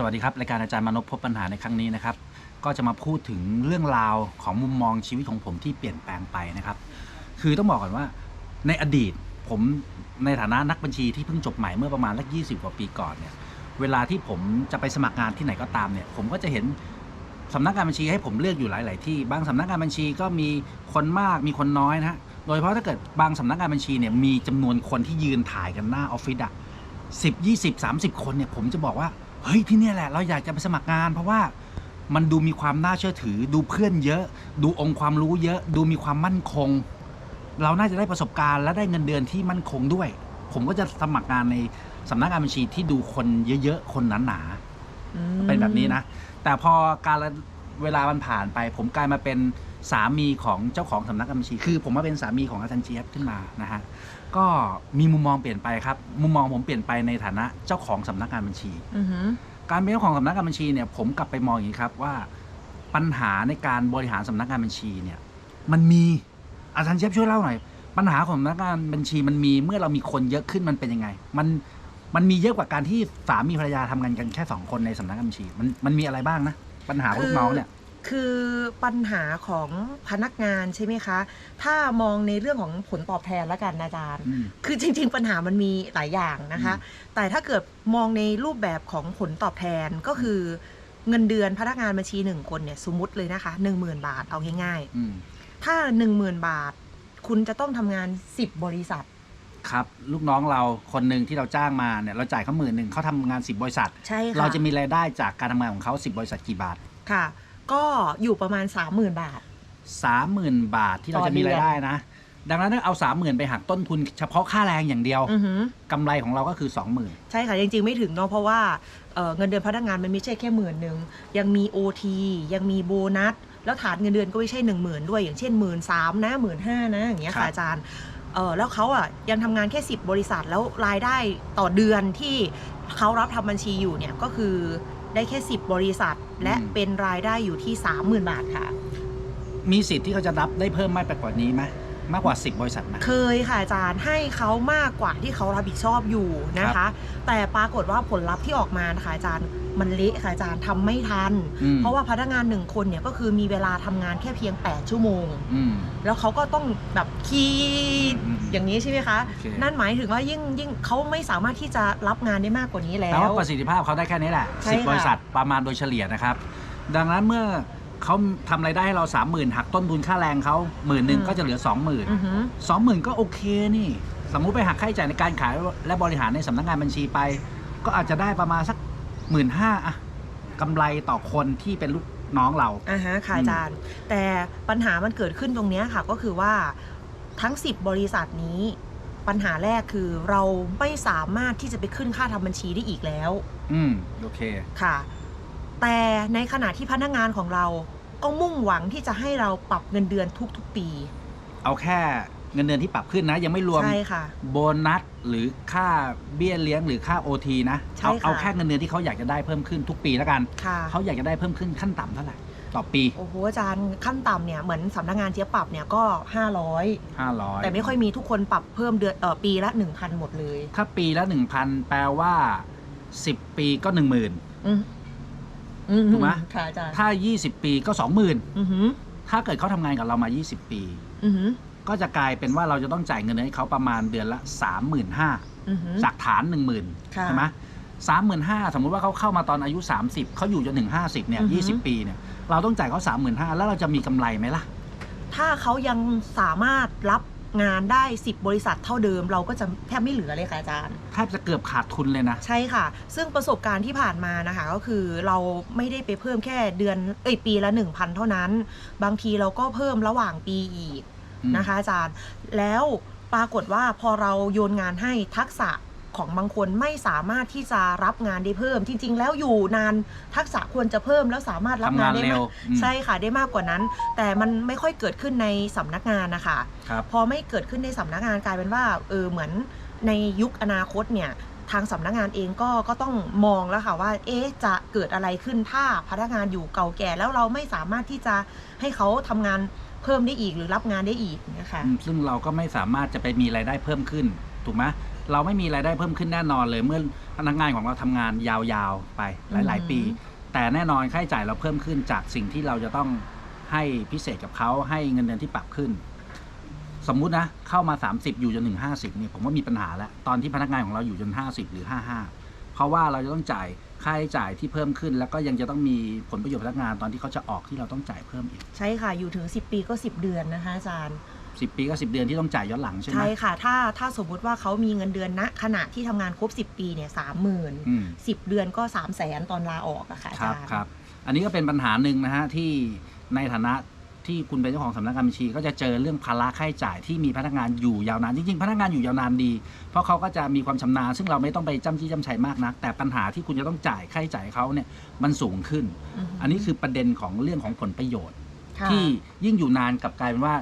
สวัสดีครับรายการอาจารย์มานพพบปัญหาในครั้งนี้นะครับ ก็จะมาพูดถึงเรื่องราวของมุมมองชีวิตของผมที่เปลี่ยนแปลงไปนะครับ คือต้องบอกก่อนว่าในอดีตผมในฐานะนักบัญชีที่เพิ่งจบใหม่เมื่อประมาณสักยีกว่าปีก่อนเนี่ยเวลาที่ผมจะไปสมัครงานที่ไหนก็ตามเนี่ย ผมก็จะเห็นสำนักงานบัญชีให้ผมเลือกอยู่หลาย ๆ ที่บางสำนักงานบัญชีก็มีคนมากมีคนน้อยนะฮะโดยเฉพาะถ้าเกิดบางสำนักงานบัญชีเนี่ยมีจำนวนคนที่ยืนถ่ายกันหน้าออฟฟิศอะสิบยี่สิบสามสิบคนเนี่ยผมจะบอกว่า เฮ้ยที่เนี่ยแหละเราอยากจะไปสมัครงาน เพราะว่ามันดูมีความน่าเชื่อถือ ดูเพื่อนเยอะ ดูองค์ความรู้เยอะ ดูมีความมั่นคง เราน่าจะได้ประสบการณ์และได้เงินเดือนที่มั่นคงด้วย ผมก็จะสมัครงานในสำนักงานบัญชีที่ดูคนเยอะๆคนหนาๆเป็นแบบนี้นะ แต่พอการเวลามันผ่านไป ผมกลายมาเป็น สามีของเจ้าของสำนักงานบัญชี คือ ผมมาเป็นสามีของอาจารย์เจี๊ยบขึ้นมานะฮะก็มีมุมมองเปลี่ยนไปครับ มุมมองผมเปลี่ยนไปในฐานะเจ้าของสำนักงานบัญชี อือหือการเป็นเจ้าของสำนักงานบัญชีเนี่ยผมกลับไปมองอย่างนี้ครับว่าปัญหาในการบริหารสำนักงานบัญชีเนี่ยมันมีอาจารย์เชฟช่วยเล่าหน่อย ปัญหาของสำนักงานบัญชีมันมีเมื่อเรามีคนเยอะขึ้นมันเป็นยังไง มันมันมีเยอะกว่าการที่สามีภรรยาทำงานกันแค่สองคนในสำนักงานบัญชี มันมันมีอะไรบ้างนะ ปัญหาของลูกน้องเนี่ย คือปัญหาของพนักงานใช่ไหมคะ ถ้ามองในเรื่องของผลตอบแทนแล้วกันนะอาจารย์ อืม คือจริง ๆ ปัญหามันมีหลายอย่างนะคะ แต่ถ้าเกิดมองในรูปแบบของผลตอบแทนก็คือเงินเดือนพนักงานบัญชีหนึ่งคนเนี่ยสมมติเลยนะคะหนึ่งหมื่นบาทเอาง่ายอืมๆ ถ้าหนึ่งหมื่นบาท คุณจะต้องทำงาน 10 บริษัท ครับ ลูกน้องเราคนหนึ่งที่เราจ้างมาเนี่ยเราจ่ายเขาหมื่นหนึ่งเขาทำงานสิบบริษัท ใช่ค่ะ เราจะมีรายได้จากการทำงานของเขาสิบบริษัทกี่บาท ค่ะ ก็อยู่ประมาณ 30,000 บาท สามหมื่นบาทที่เราต่อจะมีเดือนรายได้นะ ดังนั้นถ้าเอาสามหมื่นไปหักต้นทุนเฉพาะค่าแรงอย่างเดียว อือหือ กำไรของเราก็คือสองหมื่นใช่ค่ะ จริง ๆ ไม่ถึงเนาะเพราะว่าเอ่อเงินเดือนพนักงานมันไม่ใช่แค่หมื่นหนึ่งยังมี OT ยังมีโบนัส แล้วฐานเงินเดือนก็ไม่ใช่หนึ่งหมื่นด้วยอย่างเช่นหมื่นสามนะหมื่นห้านะอย่างเงี้ยครัค่ะบอาจารย์เออแล้วเขาอะยังทำงานแค่ 10 บริษัทแล้วรายได้ต่อเดือนที่เขารับทำบัญชีอยู่เนี่ยก็คือ ได้แค่ 10 บริษัท และเป็นรายได้อยู่ที่ 30,000 บาทค่ะ มีสิทธิ์ที่เขาจะรับได้เพิ่มมากไปกว่านี้ไหม มากกว่า 10 บริษัทไหมเคยค่ะอาจารย์ให้เขามากกว่าที่เขารับผิดชอบอยู่นะครัคะบแต่ปรากฏว่าผลลัพธ์ที่ออกมานะคะอาจารย์มันเละค่ะอาจารย์ทำไม่ทัน อืม เพราะว่าพนักงานหนึ่งคนเนี่ยก็คือมีเวลาทำงานแค่เพียง 8 ชั่วโมง อืม แล้วเขาก็ต้องแบบคีดอืมอย่างนี้ใช่ไหมคะ โอเค นั่นหมายถึงว่ายิ่งยิ่งเขาไม่สามารถที่จะรับงานได้มากกว่านี้แล้แต่ว่าวประสิทธิภาพเขาได้แค่นี้แหละใช่สิบค่ะ บริษัทประมาณโดยเฉลี่ยนะครับ ดังนั้นเมื่อ เขาทำรายได้ให้เรา30,000หักต้นทุนค่าแรงเขาหมื่นหนึ่งก็จะเหลือ20,000อือหือสองหมื่นก็โอเคนี่ สมมุติไปหักค่าใช้จ่ายในการขายและบริหารในสำนักงานบัญชีไป ก็อาจจะได้ประมาณสักหมื่นห้าอะกำไรต่อคนที่เป็นลูกน้องเรา อ่าฮะค่ะอืม อาจารย์ แต่ปัญหามันเกิดขึ้นตรงเนี้ยค่ะ ก็คือว่าทั้ง 10 บริษัทนี้ ปัญหาแรกคือเราไม่สามารถที่จะไปขึ้นค่าทำบัญชีได้อีกแล้ว อืมโอเค ค่ะ แต่ในขณะที่พนักงานของเราก็มุ่งหวังที่จะให้เราปรับเงินเดือนทุกๆปี เอาแค่เงินเดือนที่ปรับขึ้นนะ ยังไม่รวมใช่ค่ะ โบนัสหรือค่าเบี้ยเลี้ยงหรือค่า OT นะใช่เอาค่ะ เอาแค่เงินเดือนที่เขาอยากจะได้เพิ่มขึ้นทุกปีแล้วกัน ค่ะเขาอยากจะได้เพิ่มขึ้นขั้นต่ำเท่าไหร่ต่อปี โอ้โหอาจารย์ขั้นต่ำเนี่ยเหมือนสำนักงานเจี๊ยบปรับเนี่ยก็ 500 500 แต่ไม่ค่อยมีทุกคนปรับเพิ่มเดือนเออปีละ 1,000 หมดเลยถ้าปีละ 1,000 แปลว่า 10 ปีก็ 10,000 อืมอื ถูกไหมค่ะอาจารย์ถ้า 20 ปีก็20,000อือหือถ้าเกิดเขาทำงานกับเรามา 20 ปี อือหือก็จะกลายเป็นว่าเราจะต้องจ่ายเงินให้เขาประมาณเดือนละ 35,000อือหือ จากฐาน 10,000ค่ะใช่ไหมสามหมื่นห้าสมมุติว่าเขาเข้ามาตอนอายุ 30 เขาอยู่จนถึง 50เนี่ยอือฮึ20 ปีเนี่ยเราต้องจ่ายเขา35,000แล้วเราจะมีกำไรไหมล่ะ ถ้าเขายังสามารถรับ งานได้ 10 บริษัทเท่าเดิม เราก็จะแทบไม่เหลือเลยค่ะอาจารย์แทบจะเกือบขาดทุนเลยนะ ใช่ค่ะ ซึ่งประสบการณ์ที่ผ่านมานะคะ ก็คือเราไม่ได้ไปเพิ่มแค่เดือนเอ้ยปีละ 1,000 เท่านั้น บางทีเราก็เพิ่มระหว่างปีอีกอืมนะคะอาจารย์ แล้วปรากฏว่าพอเราโยนงานให้ทักษะ ของบางคนไม่สามารถที่จะรับงานได้เพิ่ม จริง ๆ แล้วอยู่นานทักษะควรจะเพิ่มแล้วสามารถรับทำงานได้เร็มาวกอืมใช่ค่ะได้มากกว่านั้น แต่มันไม่ค่อยเกิดขึ้นในสำนักงานนะคะครับพอไม่เกิดขึ้นในสำนักงานกลายเป็นว่าเออเหมือนในยุคอนาคตเนี่ยทางสำนักงานเองก็ก็ต้องมองแล้วค่ะว่า เอ๊ะจะเกิดอะไรขึ้นถ้าพนักงานอยู่เก่าแก่แล้วเราไม่สามารถที่จะให้เขาทำงานเพิ่มได้อีกหรือรับงานได้อีกนะคะอืมซึ่งเราก็ไม่สามารถจะไปมีรายได้เพิ่มขึ้นถูกไหม เราไม่มีรายได้เพิ่มขึ้นแน่นอนเลยเมื่อพนักงานของเราทำงานยาวๆไปหลาย ๆ ปี แต่แน่นอนค่าใช้จ่ายเราเพิ่มขึ้นจากสิ่งที่เราจะต้องให้พิเศษกับเขาให้เงินเดือนที่ปรับขึ้น สมมุตินะเข้ามา 30 อยู่จนถึง 50เนี่ยผมว่ามีปัญหาแล้วตอนที่พนักงานของเราอยู่จน 50 หรือ 55 เพราะว่าเราจะต้องจ่ายค่าใช้จ่ายที่เพิ่มขึ้น แล้วก็ยังจะต้องมีผลประโยชน์พนักงานตอนที่เขาจะออกที่เราต้องจ่ายเพิ่มอีก ใช่ค่ะอยู่ถึง 10 ปีก็ 10 เดือนนะคะอาจารย์ 10 ปีก็ 10 เดือนที่ต้องจ่ายย้อนหลังใช่ไหม ใช่ค่ะ ถ้าถ้าสมมุติว่าเขามีเงินเดือนณขณะที่ทำงานครบ 10 ปีเนี่ยสามหมื่นอืม สิบเดือนก็3 0 0แสนตอนลาออกอะค่ะอาครัจาบรย์ ครับ อันนี้ก็เป็นปัญหาหนึ่งนะฮะที่ในฐานะที่คุณเป็นเจ้าของสำนักงานบัญชี ก็จะเจอเรื่องภาระค่าใช้จ่ายที่มีพนักงานอยู่ยาวนานจริงๆ พนักงานอยู่ยาวนานดี เพราะเขาก็จะมีความชำนาญซึ่งเราไม่ต้องไปจ้ำจี้จ้ำชัยมากนัก แต่ปัญหาที่คุณจะต้องจ่ายค่าใช้จ่ายเขาเนี่ยมันสูงขึ้นอันนี้คือประเด็นของเรื่องของผลประโยชน์ ค่ะที่ยิ่งอยู่นานกลับกลายเป็นว่า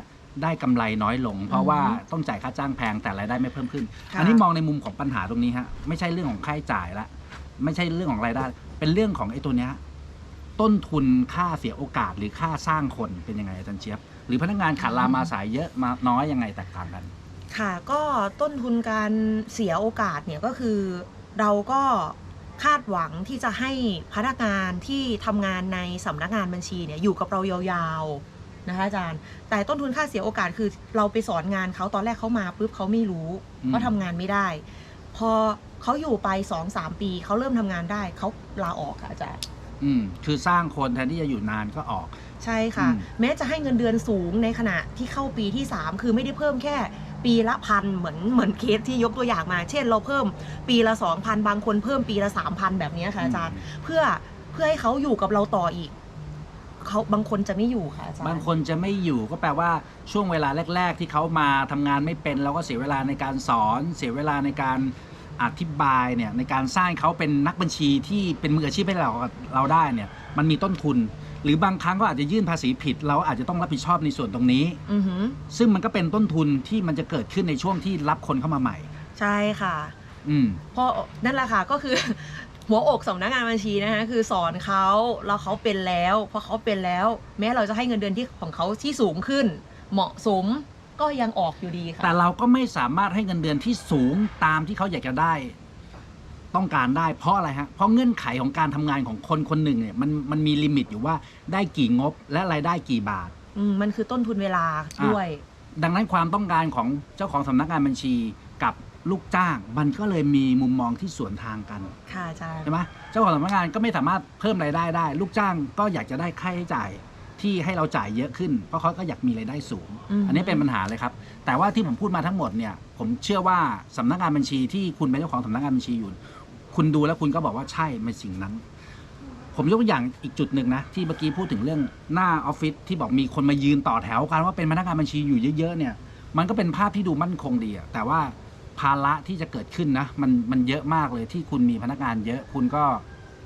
ได้กำไรน้อยลง เพราะว่าอือฮึต้องจ่ายค่าจ้างแพงแต่รายได้ไม่เพิ่มขึ้นค่ะอันนี้มองในมุมของปัญหาตรงนี้ฮะไม่ใช่เรื่องของค่าใช้จ่ายละไม่ใช่เรื่องของรายได้ เป็นเรื่องของไอ้ตัวเนี้ยต้นทุนค่าเสียโอกาสหรือค่าสร้างคนเป็นยังไงอาจารย์เจี๊ยบ หรือพนักงานขาดลามาสายเยอะมาน้อยยังไงแตกต่างกัน ค่ะก็ต้นทุนการเสียโอกาสเนี่ยก็คือเราก็คาดหวังที่จะให้พนักงานที่ทำงานในสำนักงานบัญชีเนี่ยอยู่กับเรายาวๆ นะคะอาจารย์ แต่ต้นทุนค่าเสียโอกาสคือเราไปสอนงานเขาตอนแรกเขามาปุ๊บเขาไม่รู้อืมเขาทำงานไม่ได้ พอเขาอยู่ไปสองสามปีเขาเริ่มทำงานได้เขาลาออกค่ะอาจารย์อืมคือสร้างคนแทนที่จะอยู่นานก็ออก ใช่ค่ะ อืม แม้จะให้เงินเดือนสูงในขณะที่เข้าปีที่ 3 คือไม่ได้เพิ่มแค่ ปีละพันเหมือนเหมือนเคสที่ยกตัวอย่างมา เช่น เราเพิ่มปีละ 2,000 บางคนเพิ่มปีละ 3,000 แบบนี้ค่ะอาจารย์ เพื่อเพื่อให้เขาอยู่กับเราต่ออีก เขาบางคนจะไม่อยู่ค่ะอาจารย์ บางคนจะไม่อยู่ก็แปลว่าช่วงเวลาแรก ๆ ที่เขามาทำงานไม่เป็นเราก็เสียเวลาในการสอน เสียเวลาในการอธิบายเนี่ยในการสร้างเขาเป็นนักบัญชีที่เป็นมืออาชีพให้เราเราได้เนี่ยมันมีต้นทุน หรือบางครั้งก็อาจจะยื่นภาษีผิด เราอาจจะต้องรับผิดชอบในส่วนตรงนี้ อือหือ ซึ่งมันก็เป็นต้นทุนที่มันจะเกิดขึ้นในช่วงที่รับคนเข้ามาใหม่ ใช่ค่ะ อืม เพราะนั่นแหละค่ะก็คือ หัวอกสำนักงานบัญชีนะคะคือสอนเขาแล้วเขาเป็นแล้วพอเขาเป็นแล้ว แม้เราจะให้เงินเดือนที่ของเขาที่สูงขึ้น เหมาะสมก็ยังออกอยู่ดีค่ะแต่เราก็ไม่สามารถให้เงินเดือนที่สูงตามที่เขาอยากจะได้ ต้องการได้เพราะอะไรฮะเพราะเงื่อนไขของการทำงานของคนคนหนึ่งเนี่ยมันมันมีลิมิตอยู่ว่าได้กี่งบและรายได้กี่บาทอืมมันคือต้นทุนเวลาด้วย ดังนั้นความต้องการของเจ้าของสำนักงานบัญชีกับ ลูกจ้าง มันก็เลยมีมุมมองที่สวนทางกันค่ะอาจารย์ ใช่ไหมเจ้าของสำนักงานก็ไม่สามารถเพิ่มรายได้ได้ ลูกจ้างก็อยากจะได้ค่าใช้จ่ายที่ให้เราจ่ายเยอะขึ้น เพราะเขาก็อยากมีรายได้สูง อืม อันนี้เป็นปัญหาเลยครับ แต่ว่าที่ผมพูดมาทั้งหมดเนี่ย ผมเชื่อว่าสำนักงานบัญชีที่คุณเป็นเจ้าของสำนักงานบัญชีอยู่ คุณดูแล้วคุณก็บอกว่าใช่เป็นสิ่งนั้น ผมยกตัวอย่างอีกจุดหนึ่งนะ ที่เมื่อกี้พูดถึงเรื่องหน้าออฟฟิศที่บอกมีคนมายืนต่อแถวกันว่าเป็นพนักงานบัญชีอยู่เยอะๆเนี่ย มันก็เป็นภาพที่ดูมั่นคงดีอะแต่ว่า ภาระที่จะเกิดขึ้นนะมันมันเยอะมากเลยที่คุณมีพนักงานเยอะคุณก็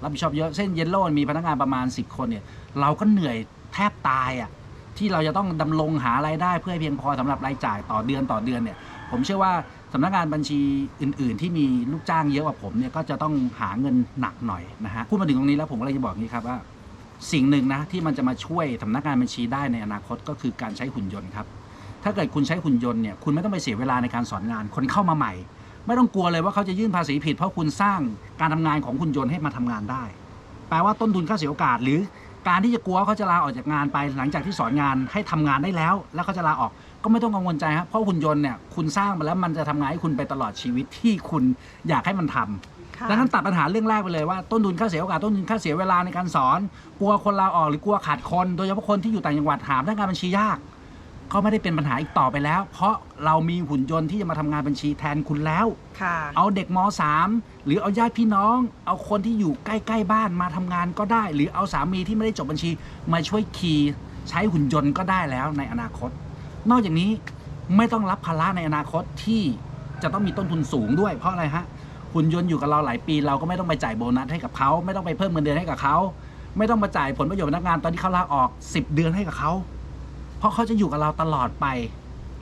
รับผิดชอบเยอะเส้นเยลโล่มีพนักงานประมาณ 10 คนเนี่ยเราก็เหนื่อยแทบตายอะที่เราจะต้องดำรงหารายได้เพื่อให้เพียงพอสำหรับรายจ่ายต่อเดือนต่อเดือนเนี่ยผมเชื่อว่าสำนักงานบัญชีอื่น ๆ ที่มีลูกจ้างเยอะกว่าผมเนี่ยก็จะต้องหาเงินหนักหน่อยนะฮะพูดมาถึงตรงนี้แล้วผมก็เลยจะบอกนี้ครับว่าสิ่งหนึ่งนะที่มันจะมาช่วยสำนักงานบัญชีได้ในอนาคตก็คือการใช้หุ่นยนต์ครับ ถ้าเกิดคุณใช้หุ่นยนต์เนี่ยคุณไม่ต้องไปเสียเวลาในการสอนงาน คนเข้ามาใหม่ ไม่ต้องกลัวเลยว่าเขาจะยื่นภาษีผิด เพราะคุณสร้างการทำงานของหุ่นยนต์ให้มาทำงานได้ แปลว่าต้นทุนค่าเสียโอกาส หรือการที่จะกลัวว่าเขาจะลาออกจากงานไป หลังจากที่สอนงานให้ทำงานได้แล้ว แล้วเขาจะลาออกก็ไม่ต้องกังวลใจครับเพราะหุ่นยนต์เนี่ยคุณสร้างมาแล้วมันจะทำงานให้คุณไปตลอดชีวิตที่คุณอยากให้มันทำค่ะดังนั้นตัดปัญหาเรื่องแรกไปเลยว่าต้นทุนค่าเสียโอกาสต้นทุนค่าเสียเวลาในการสอน กลัวคนลาออกหรือกลัวขาดคน โดยเฉพาะคนที่อยู่ต่างจังหวัดหาพนักงานบัญชียาก ก็ไม่ได้เป็นปัญหาอีกต่อไปแล้ว เพราะเรามีหุ่นยนต์ที่จะมาทำงานบัญชีแทนคุณแล้ว ค่ะ เอาเด็กม .3 หรือเอาญาติพี่น้อง เอาคนที่อยู่ใกล้ ๆ บ้านมาทำงานก็ได้ หรือเอาสามีที่ไม่ได้จบบัญชีมาช่วยคีย์ใช้หุ่นยนต์ก็ได้แล้วในอนาคต นอกจากนี้ไม่ต้องรับภาระในอนาคตที่จะต้องมีต้นทุนสูงด้วย เพราะอะไรฮะหุ่นยนต์อยู่กับเราหลายปี เราก็ไม่ต้องไปจ่ายโบนัสให้กับเขาไม่ต้องไปเพิ่มเงินเดือนให้กับเขาไม่ต้องมาจ่ายผลประโยชน์พนักงานตอนที่เขาลาออก 10 เดือนให้กับเขา เพราะเขาจะอยู่กับเราตลอดไป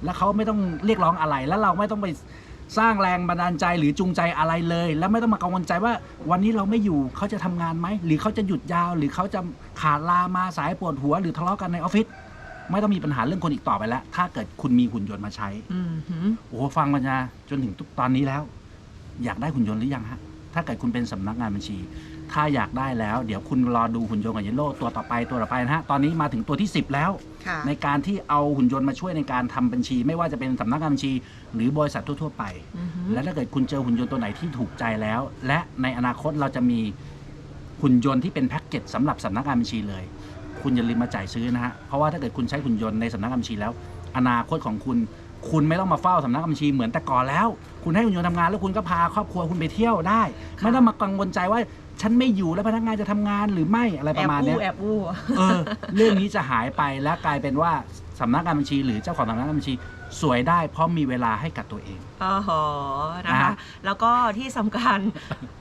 แล้วเขาไม่ต้องเรียกร้องอะไร แล้วเราไม่ต้องไปสร้างแรงบันดาลใจหรือจูงใจอะไรเลย แล้วไม่ต้องมากังวลใจว่าวันนี้เราไม่อยู่เขาจะทำงานไหมหรือเขาจะหยุดยาว หรือเขาจะขาดลามาสายปวดหัว หรือทะเลาะกันในออฟฟิศไม่ต้องมีปัญหาเรื่องคนอีกต่อไปแล้ว ถ้าเกิดคุณมีหุ่นยนต์มาใช้อืมหืมโอ้โหฟังมาจาจนถึงทุกตอนนี้แล้ว อยากได้หุ่นยนต์หรือยังฮะถ้าเกิดคุณเป็นสำนักงานบัญชี ถ้าอยากได้แล้ว เดี๋ยวคุณรอดูหุ่นยนต์ของเยลโล่ตัวต่อไปตัวต่อไปนะฮะ ตอนนี้มาถึงตัวที่ 10 แล้ว ค่ะในการที่เอาหุ่นยนต์มาช่วยในการทำบัญชี ไม่ว่าจะเป็นสำนักงานบัญชี หรือบริษัททั่ว ๆ ไป อือฮึและถ้าเกิดคุณเจอหุ่นยนต์ตัวไหนที่ถูกใจแล้ว และในอนาคตเราจะมีหุ่นยนต์ที่เป็นแพ็กเกจสำหรับสำนักงานบัญชีเลย คุณอย่าลืมมาจ่ายซื้อนะฮะเพราะว่าถ้าเกิดคุณใช้หุ่นยนต์ในสำนักงานบัญชีแล้ว อนาคตของคุณ คุณไม่ต้องมาเฝ้าสำนักงานบัญชีเหมือนแต่ก่อนแล้ว คุณให้หุ่นยนต์ทำงานแล้วคุณก็พาครอบครัวคุณไปเที่ยวได้ ไม่ต้องมากังวลใจว่าฉันไม่อยู่แล้วพนักงานจะทำงานหรือไม่อะไรแอประบมาณอู้เนี้ยแอบอู้ เออเรื่องนี้จะหายไปและกลายเป็นว่าสำนักงานบัญชี หรือเจ้าของสำนักงานบัญชี สวยได้เพราะมีเวลาให้กับตัวเอง อ๋อหอนะนะคะ คะ แล้วก็ที่สำคัญ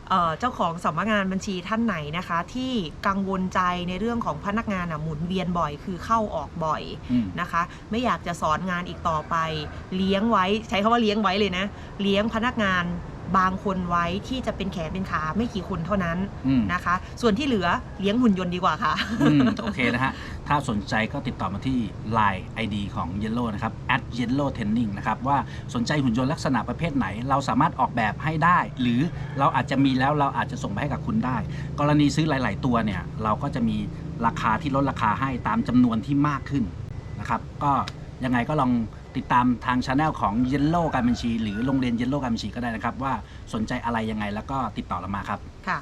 เอ่อเจ้าของสำนักงานบัญชีท่านไหนนะคะ ที่กังวลใจในเรื่องของพนักงานอะหมุนเวียนบ่อย คือเข้าออกบ่อยอืม นะคะ ไม่อยากจะสอนงานอีกต่อไป เลี้ยงไว้ใช้คำว่าเลี้ยงไว้เลยนะ เลี้ยงพนักงาน บางคนไว้ที่จะเป็นแขนเป็นขาไม่กี่คนเท่านั้นอืม นะคะ ส่วนที่เหลือเลี้ยงหุ่นยนต์ดีกว่าค่ะ อืมโอเคนะฮะ ถ้าสนใจก็ติดต่อมาที่ Line ID ของ Yellow นะครับ at yellow training นะครับ ว่าสนใจหุ่นยนต์ลักษณะประเภทไหน เราสามารถออกแบบให้ได้ หรือเราอาจจะมีแล้วเราอาจจะส่งไปให้กับคุณได้ กรณีซื้อหลาย ๆ ตัวเนี่ย เราก็จะมีราคาที่ลดราคาให้ตามจำนวนที่มากขึ้นนะครับ ก็ยังไงก็ลอง ติดตามทางช anel ของเยลโล่การบัญชี หรือโรงเรียนเยลโล่การบัญชีก็ได้นะครับ ว่าสนใจอะไรยังไงแล้วก็ติดต่อเรามาครับ ค่ะ